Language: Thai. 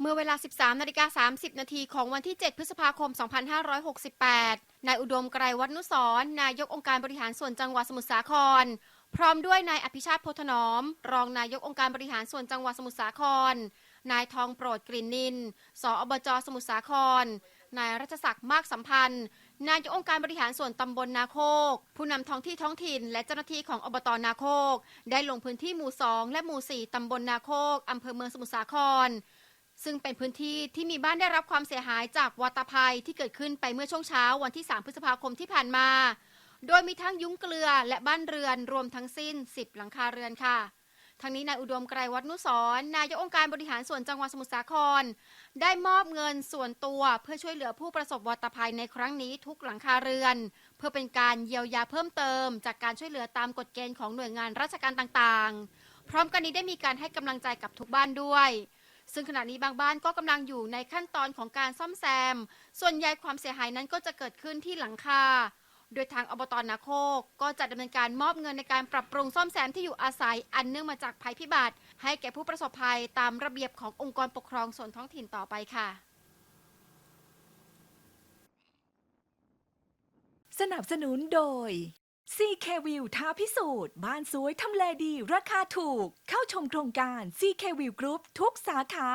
เมื่อเวลา 13นาฬิกา30 นาทีของวันที่ 7 พฤษภาคม 2568 นายอุดมไกรวัฒนุสรนายกองค์การบริหารส่วนจังหวัดสมุทรสาคร พร้อมด้วยนายอภิชาติโพธนอม รองนายกองค์การบริหารส่วนจังหวัดสมุทรสาคร นายทองโปรดกลิ่นนิน สอบจสมุทรสาคร นายรัชศักดิ์มากสัมพันธ์ นายกองค์การบริหารส่วนตำบลนาโคก ผู้นำท้องที่ท้องถิ่น และเจ้าหน้าที่ของอบตนาโคก ได้ลงพื้นที่หมู่ 2 และหมู่ 4ตำบลนาโคกอำเภอเมืองสมุทรสาคร ซึ่งเป็นพื้นที่ที่มีบ้านได้รับความเสียหายจากวัตภัยที่เกิดขึ้นไปเมื่อช่วงเช้าวันที่ 3 พฤษภาคมที่ผ่านมา โดยมีทั้งยุ้งเกลือและบ้านเรือนรวมทั้งสิ้น 10 หลังคาเรือนค่ะทั้งนี้นายอุดมไกรวัฒนุสรนายกองค์การบริหารส่วนจังหวัดสมุทรสาคร ได้มอบเงินส่วนตัวเพื่อช่วยเหลือผู้ประสบวัตภัยในครั้งนี้ทุกหลังคาเรือน เพื่อเป็นการเยียวยาเพิ่มเติม จากการช่วยเหลือตามกฎเกณฑ์ของหน่วยงานราชการต่างๆ พร้อมกันนี้ได้มีการให้กำลังใจกับทุกบ้านด้วย ซึ่งขณะนี้บางบ้านก็กำลังอยู่ในขั้นตอนของการซ่อมแซม ส่วนใหญ่ความเสียหายนั้นก็จะเกิดขึ้นที่หลังคา โดยทางอบตนาโคกก็จะดำเนินการมอบเงินในการปรับปรุงซ่อมแซมที่อยู่อาศัยอันเนื่องมาจากภัยพิบัติ ให้แก่ผู้ประสบภัยตามระเบียบขององค์กรปกครองส่วนท้องถิ่นต่อไปค่ะ สนับสนุนโดย CK View ท้าพิสูจน์ บ้านสวยทำเลดี ราคาถูก เข้าชมโครงการ CK View Group ทุกสาขา